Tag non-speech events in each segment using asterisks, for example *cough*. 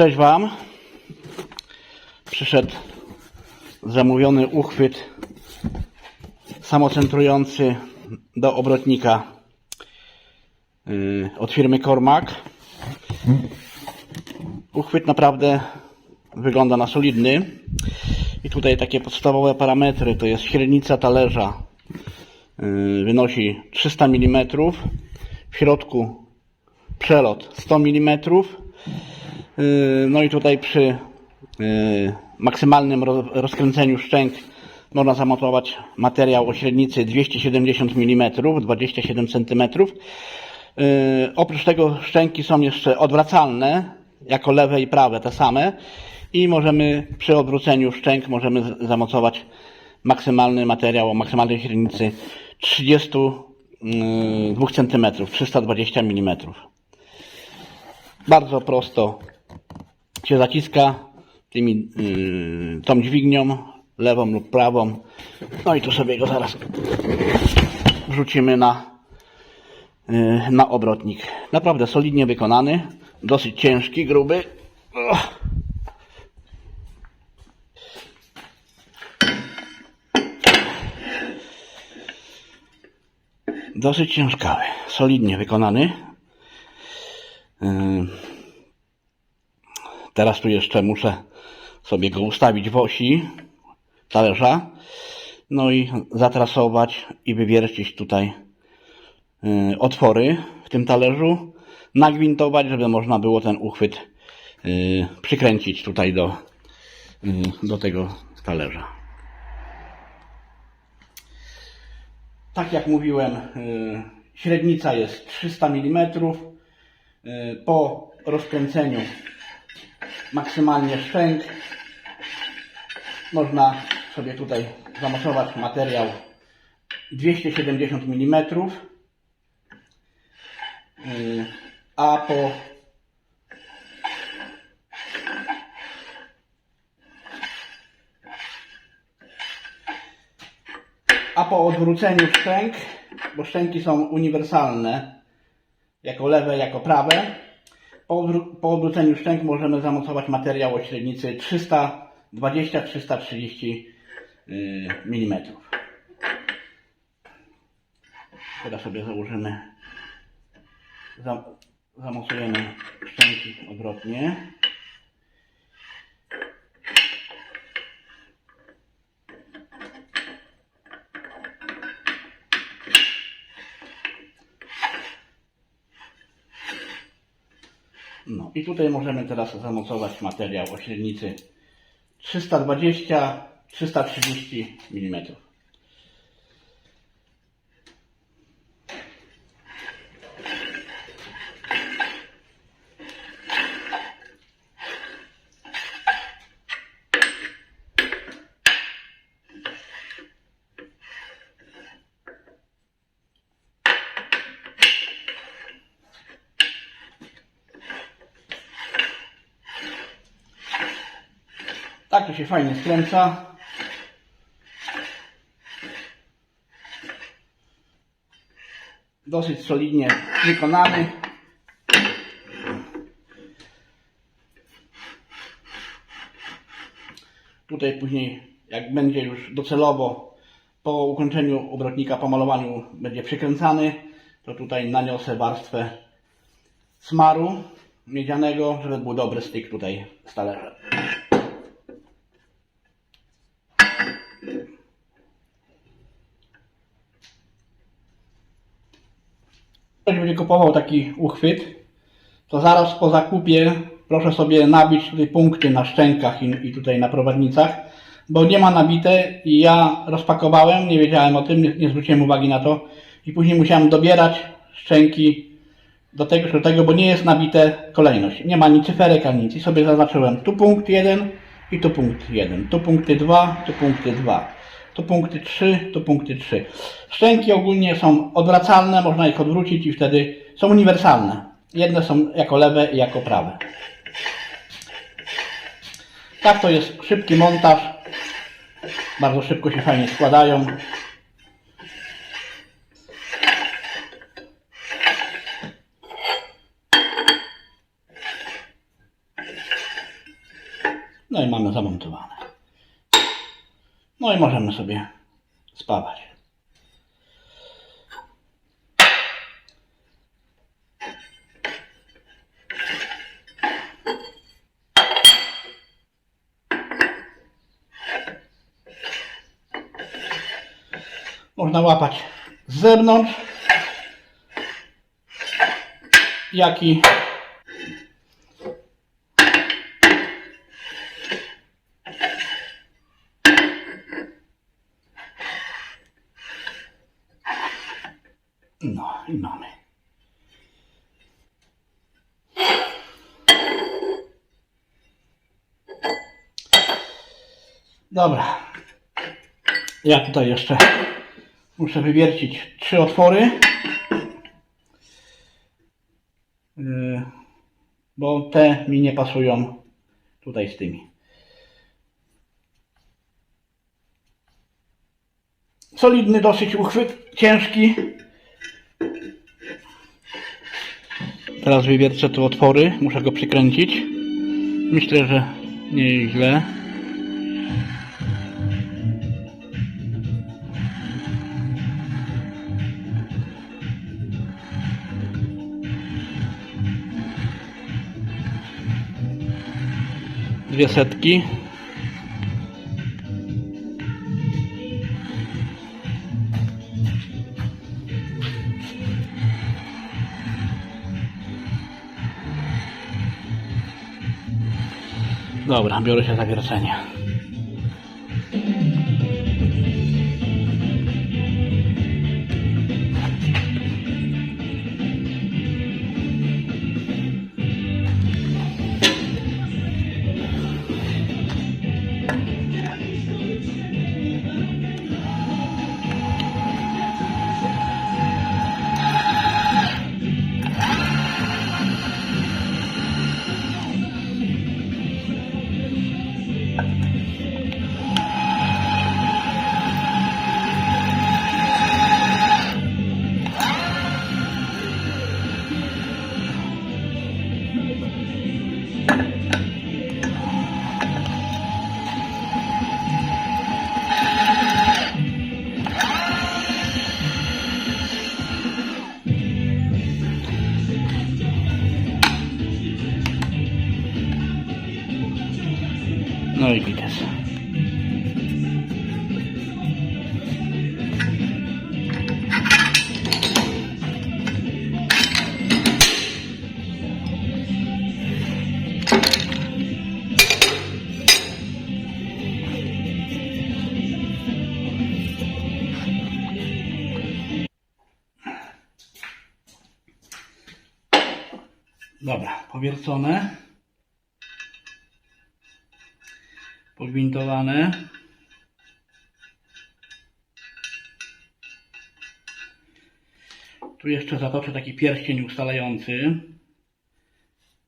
Cześć Wam. Przyszedł zamówiony uchwyt samocentrujący do obrotnika yy, od firmy Cormac. Uchwyt naprawdę wygląda na solidny. I tutaj takie podstawowe parametry to jest średnica talerza yy, wynosi 300 mm. W środku przelot 100 mm. Yy, No i tutaj przy yy, maksymalnym ro- rozkręceniu szczęk można zamontować materiał o średnicy 270 mm, 27 cm. Oprócz tego szczęki są jeszcze odwracalne, jako lewe i prawe te same i możemy przy odwróceniu szczęk możemy zamocować maksymalny materiał o maksymalnej średnicy 32 cm, 320 mm. Bardzo prosto się zaciska tymi, yy, tą dźwignią, lewą lub prawą. No i tu sobie go zaraz wrzucimy na, yy, na obrotnik. Naprawdę solidnie wykonany, dosyć ciężki, gruby. Dosyć ciężkawy, solidnie wykonany. Yy, Teraz tu jeszcze muszę sobie go ustawić w osi talerza. No i zatrasować i wywiercić tutaj y, otwory w tym talerzu. Nagwintować, żeby można było ten uchwyt y, przykręcić tutaj do, y, do tego talerza. Tak jak mówiłem, średnica jest 300 mm. Po rozkręceniu maksymalnie szczęk. Można sobie tutaj zamocować materiał 270 mm. A po a po odwróceniu szczęk, bo szczęki są uniwersalne, jako lewe, jako prawe, po, odwró- po odwróceniu szczęk możemy zamocować materiał o średnicy 320-330 mm. Teraz sobie założymy, zam, zamocujemy szczęki odwrotnie. No i tutaj możemy teraz zamocować materiał o średnicy 320-330 mm. Tak to się fajnie skręca. Dosyć solidnie wykonany. Tutaj później, jak będzie już docelowo po ukończeniu obrotnika, po malowaniu będzie przykręcany, to tutaj naniosę warstwę smaru miedzianego, żeby był dobry styk tutaj z talerzem. Będzie kupował taki uchwyt, to zaraz po zakupie proszę sobie nabić tutaj punkty na szczękach i, i tutaj na prowadnicach, bo nie ma nabite i ja rozpakowałem, nie wiedziałem o tym, nie, nie zwróciłem uwagi na to i później musiałem dobierać szczęki do tego, do tego, bo nie jest nabite kolejność. Nie ma ni cyferek, ani nic. I sobie zaznaczyłem tu punkt 1 i tu punkt 1. Tu punkty 2, tu punkty 2. Tu punkty 3, tu punkty 3. Szczęki ogólnie są odwracalne, można ich odwrócić i wtedy są uniwersalne. Jedne są jako lewe i jako prawe. Tak to jest szybki montaż. Bardzo szybko się fajnie składają. mamy zamontowane. No i możemy sobie spawać. Można łapać z zewnątrz, jak i No i mamy. Dobra. Ja tutaj jeszcze muszę wywiercić trzy otwory. Yy, Bo te mi nie pasują tutaj z tymi. Solidny dosyć uchwyt, ciężki. Teraz wywiercę tu otwory, muszę go przykręcić. Myślę, że nie źle. Dwie setki. Dobra, biorę się za wiercenie. Dobra, powiercone. Pogwintowane. Tu jeszcze zatoczę taki pierścień ustalający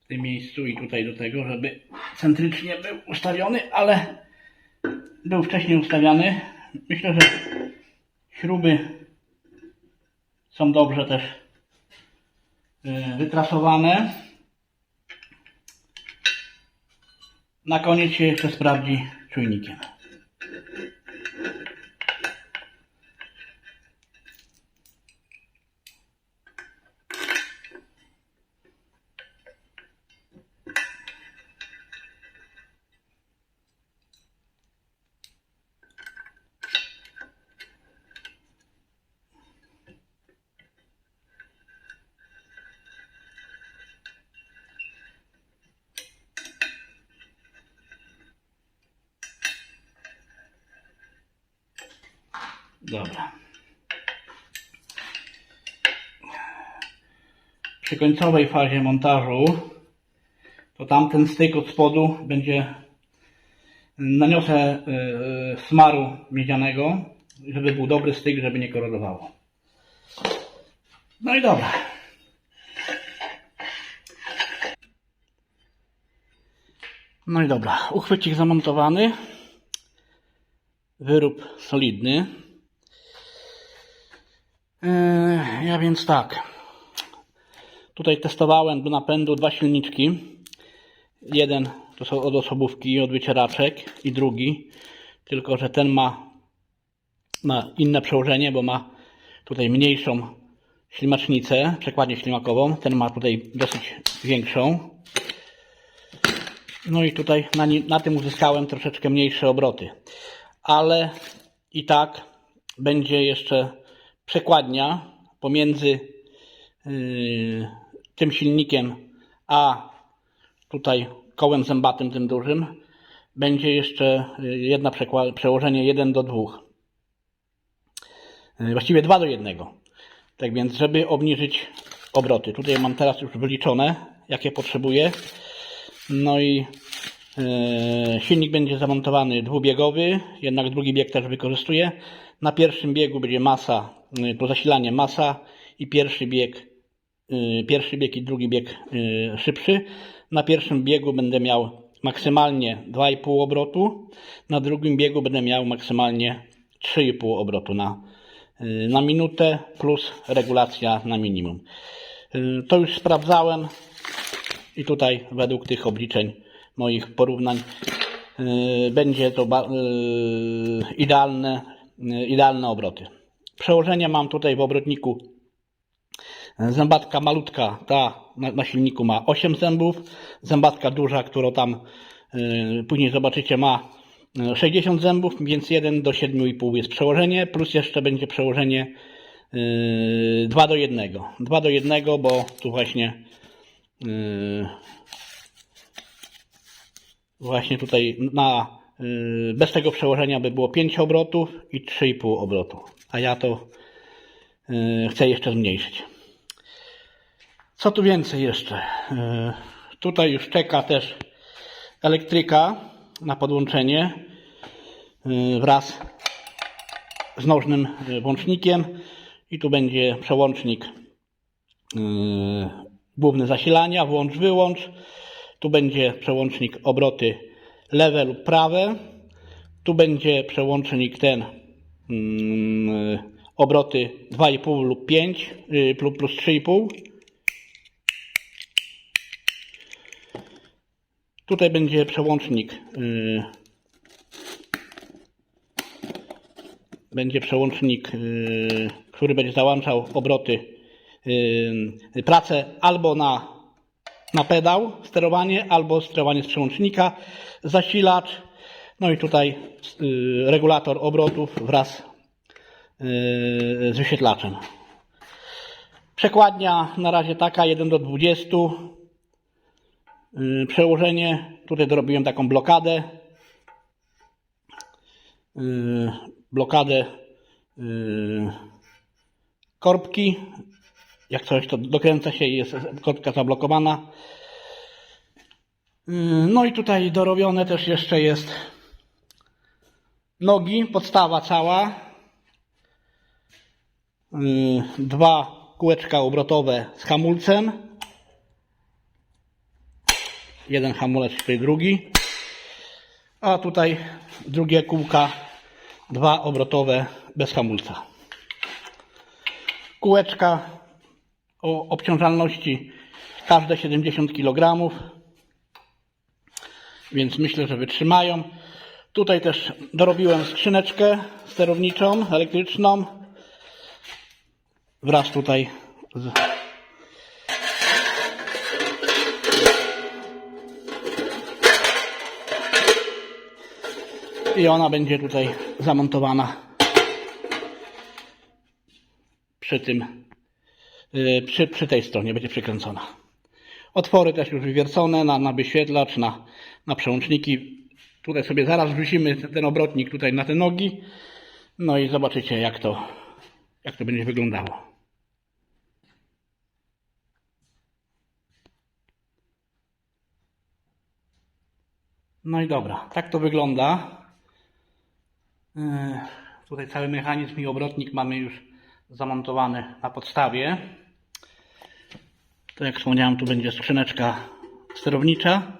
w tym miejscu i tutaj do tego, żeby centrycznie był ustawiony, ale był wcześniej ustawiany. Myślę, że śruby są dobrze też wytrasowane. Na koniec się jeszcze sprawdzi czujnikiem. Dobra. Przy końcowej fazie montażu to tamten styk od spodu będzie naniosę yy, smaru miedzianego, żeby był dobry styk, żeby nie korodowało. No i dobra. No i dobra, uchwycik zamontowany. Wyrób solidny. Yy, Ja więc tak. Tutaj testowałem do napędu dwa silniczki. Jeden to są od osobówki, od wycieraczek i drugi, tylko że ten ma, ma inne przełożenie, bo ma tutaj mniejszą ślimacznicę, przekładnię ślimakową, ten ma tutaj dosyć większą. No i tutaj na, na tym uzyskałem troszeczkę mniejsze obroty. Ale i tak będzie jeszcze przekładnia pomiędzy yy, tym silnikiem a tutaj kołem zębatym tym dużym. Będzie jeszcze yy, jedna przełożenie 1 do 2. Yy, Właściwie 2 do 1. Tak więc, żeby obniżyć obroty. Tutaj mam teraz już wyliczone, jakie potrzebuję. No i silnik będzie zamontowany dwubiegowy, jednak drugi bieg też wykorzystuję. Na pierwszym biegu będzie masa, y, to zasilanie masa i pierwszy bieg, y, pierwszy bieg i drugi bieg y, szybszy. Na pierwszym biegu będę miał maksymalnie 2,5 obrotu, na drugim biegu będę miał maksymalnie 3,5 obrotu na, y, na minutę plus regulacja na minimum. Y, To już sprawdzałem. I tutaj według tych obliczeń moich porównań będzie to idealne, idealne obroty. Przełożenie mam tutaj w obrotniku zębatka malutka, ta na, silniku ma 8 zębów, zębatka duża, którą tam yy, później zobaczycie ma yy, 60 zębów, więc 1 do 7,5 jest przełożenie, plus jeszcze będzie przełożenie yy, 2 do 1. 2 do 1, bo tu właśnie Właśnie tutaj na, bez tego przełożenia by było 5 obrotów i 3,5 obrotu. A ja to yy, chcę jeszcze zmniejszyć. Co tu więcej jeszcze? Yy, Tutaj już czeka też elektryka na podłączenie wraz z nożnym włącznikiem i tu będzie przełącznik główny zasilania, włącz, wyłącz. Tu będzie przełącznik obroty lewe lub prawe. Tu będzie przełącznik ten mm, obroty 2,5 lub 5 y, plus, plus 3,5. Tutaj będzie przełącznik y, będzie przełącznik, y, który będzie załączał obroty, pracę albo na, na pedał, sterowanie, albo sterowanie z przełącznika, zasilacz, no i tutaj y, regulator obrotów wraz y, z wyświetlaczem. Przekładnia na razie taka 1 do 20. Y, Przełożenie, tutaj dorobiłem taką blokadę. Blokadę korbki. Jak coś, to dokręca się i jest korbka zablokowana. Y, No i tutaj dorobione też jeszcze jest nogi, podstawa cała. Y, Dwa kółeczka obrotowe z hamulcem. Jeden hamulec, tutaj drugi. A tutaj drugie kółka, dwa obrotowe bez hamulca. Kółeczka o obciążalności każde 70 kg, więc myślę, że wytrzymają. Tutaj też dorobiłem skrzyneczkę sterowniczą, elektryczną, wraz tutaj z i ona będzie tutaj zamontowana przy tym, przy, przy tej stronie będzie przykręcona. Otwory też już wywiercone na, na wyświetlacz, na, na przełączniki. Tutaj sobie zaraz wrzucimy ten obrotnik tutaj na te nogi. No i zobaczycie jak to, jak to będzie wyglądało. No i dobra, tak to wygląda. Yy, Tutaj cały mechanizm i obrotnik mamy już zamontowany na podstawie. To jak wspomniałem, tu będzie skrzyneczka sterownicza.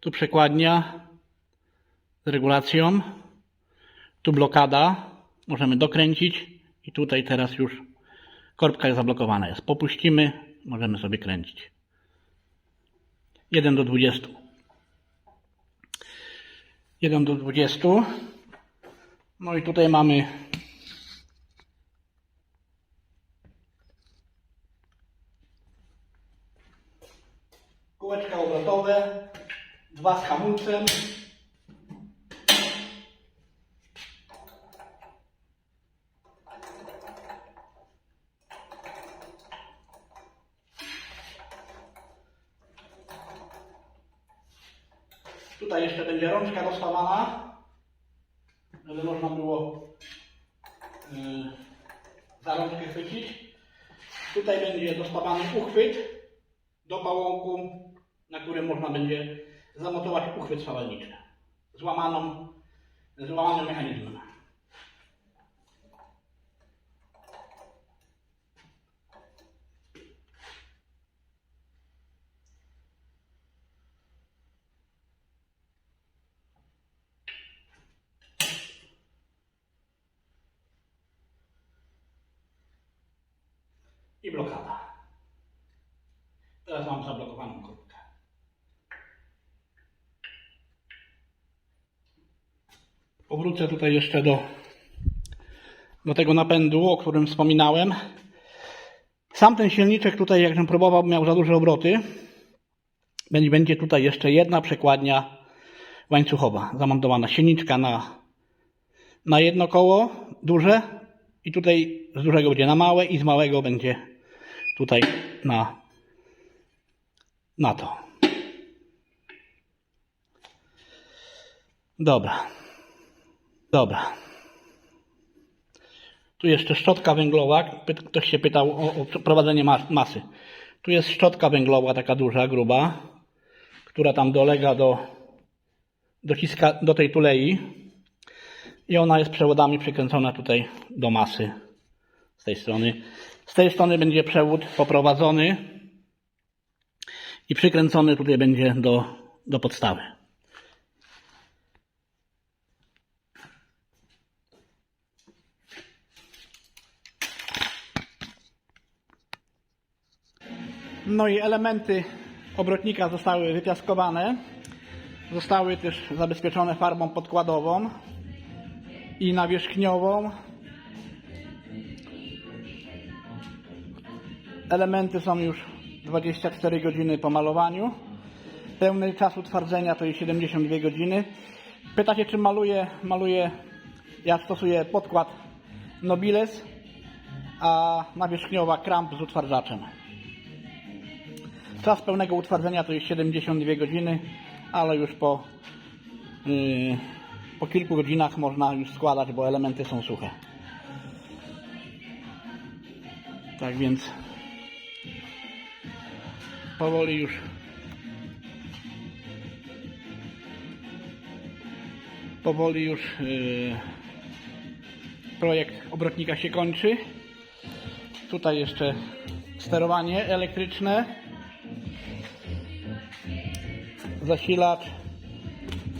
Tu przekładnia z regulacją. Tu blokada. Możemy dokręcić. I tutaj teraz już korbka jest zablokowana. Jest. Popuścimy, możemy sobie kręcić. 1 do 20. 1 do 20. No i tutaj mamy kółeczka obrotowe, dwa z hamulcem. Tutaj jeszcze będzie rączka rozstawana, żeby można było yy, za rączkę chwycić. Tutaj będzie dostawany uchwyt do pałąku, na którym można będzie zamontować uchwyt spawalniczy. Złamaną, złamanym mechanizmem. I blokada. Teraz mam zablokowaną Powrócę tutaj jeszcze do, do tego napędu, o którym wspominałem. Sam ten silniczek tutaj, jak żem próbował, miał za duże obroty. Będzie tutaj jeszcze jedna przekładnia łańcuchowa, zamontowana silniczka na, na jedno koło duże i tutaj z dużego będzie na małe i z małego będzie tutaj na, na to. Dobra. Dobra. Tu jeszcze szczotka węglowa. Ktoś się pytał o, o prowadzenie mas- masy. Tu jest szczotka węglowa, taka duża, gruba, która tam dolega do, do tej tulei i ona jest przewodami przykręcona tutaj do masy z tej strony. Z tej strony będzie przewód poprowadzony i przykręcony tutaj będzie do, do podstawy. No i elementy obrotnika zostały wypiaskowane. Zostały też zabezpieczone farbą podkładową i nawierzchniową. Elementy są już 24 godziny po malowaniu. Pełny czas utwardzenia to jest 72 godziny. Pytacie, czy maluję? Maluję, ja stosuję podkład Nobiles, a nawierzchniowa kramp z utwardzaczem. Czas pełnego utwardzenia to jest 72 godziny, ale już po, yy, po kilku godzinach można już składać, bo elementy są suche. Tak więc powoli już powoli już yy, projekt obrotnika się kończy. Tutaj jeszcze sterowanie elektryczne, zasilacz,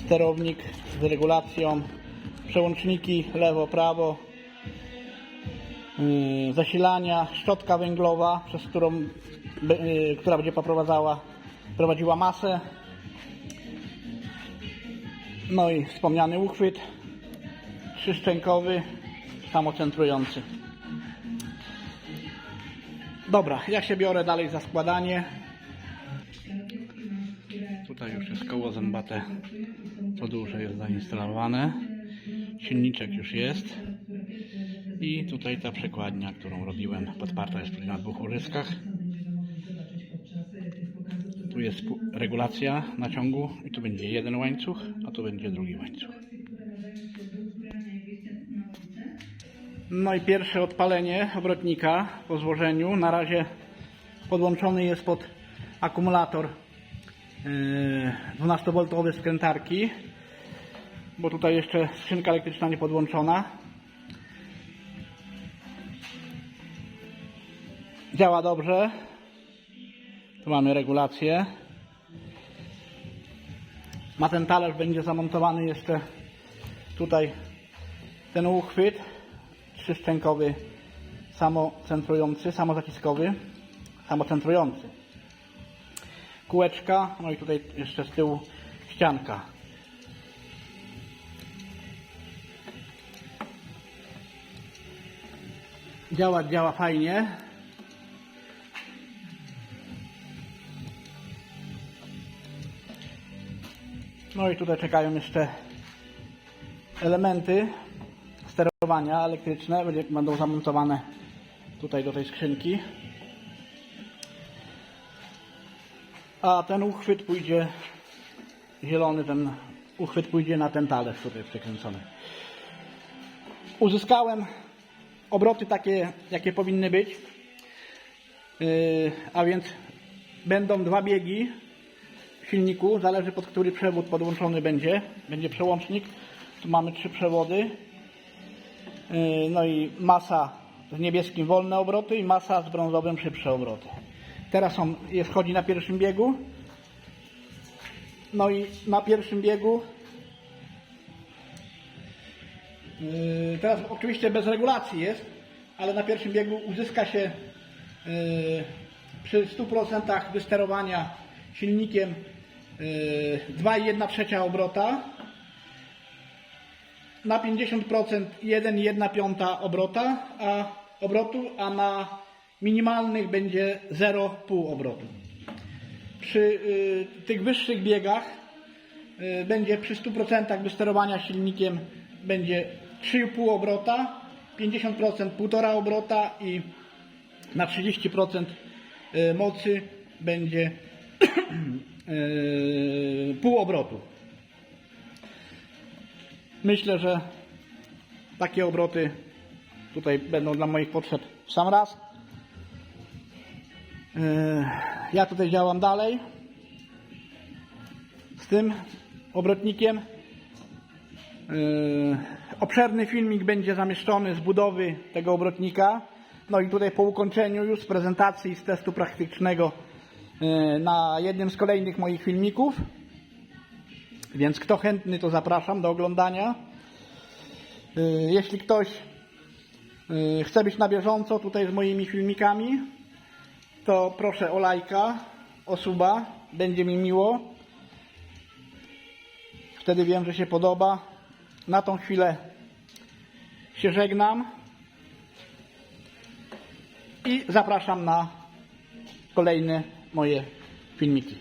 sterownik z regulacją, przełączniki lewo, prawo, yy, zasilania, szczotka węglowa, przez którą, yy, która będzie poprowadzała, prowadziła masę. No i wspomniany uchwyt trzyszczękowy, samocentrujący. Dobra, ja się biorę dalej za składanie. Tutaj już jest koło zębate, duże jest zainstalowane. Silniczek już jest. I tutaj ta przekładnia, którą robiłem, podparta jest tutaj na dwóch łożyskach. Tu jest regulacja naciągu i tu będzie jeden łańcuch, a tu będzie drugi łańcuch. No i pierwsze odpalenie obrotnika po złożeniu. Na razie podłączony jest pod akumulator 12V skrętarki, bo tutaj jeszcze skrzynka elektryczna nie podłączona. Działa dobrze. Tu mamy regulację. Na ten talerz będzie zamontowany jeszcze tutaj ten uchwyt trzyszczękowy samocentrujący, samozaciskowy, samocentrujący kółeczka, no i tutaj jeszcze z tyłu ścianka. Działa, działa fajnie. No i tutaj czekają jeszcze elementy sterowania elektryczne, będą zamontowane tutaj do tej skrzynki. A ten uchwyt pójdzie, zielony ten uchwyt pójdzie na ten talerz tutaj przekręcony. Uzyskałem obroty takie, jakie powinny być. Yy, a więc będą dwa biegi w silniku, zależy pod który przewód podłączony będzie. Będzie przełącznik. Tu mamy trzy przewody. Yy, No i masa z niebieskim wolne obroty i masa z brązowym szybsze obroty. Teraz on jest, chodzi na pierwszym biegu. No i na pierwszym biegu Yy, Teraz oczywiście bez regulacji jest, ale na pierwszym biegu uzyska się yy, przy 100% wysterowania silnikiem yy, 2,1 trzecia obrota. Na 50% 1,1 piąta obrota, a obrotu, a na minimalnych będzie 0,5 obrotu. Przy y, tych wyższych biegach y, będzie przy 100% wysterowania silnikiem będzie 3,5 obrota, 50% 1,5 obrota i na 30% y, mocy będzie *clears throat* y, pół obrotu. Myślę, że takie obroty tutaj będą dla moich potrzeb w sam raz. Yy, Ja tutaj działam dalej z tym obrotnikiem. Yy, Obszerny filmik będzie zamieszczony z budowy tego obrotnika. No i tutaj po ukończeniu już z prezentacji z testu praktycznego yy, na jednym z kolejnych moich filmików. Więc kto chętny, to zapraszam do oglądania. Jeśli ktoś chce być na bieżąco tutaj z moimi filmikami, to proszę o lajka, o suba, będzie mi miło. Wtedy wiem, że się podoba. Na tą chwilę się żegnam i zapraszam na kolejne moje filmiki.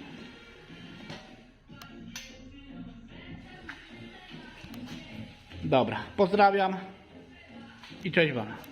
Dobra, pozdrawiam i cześć Wam.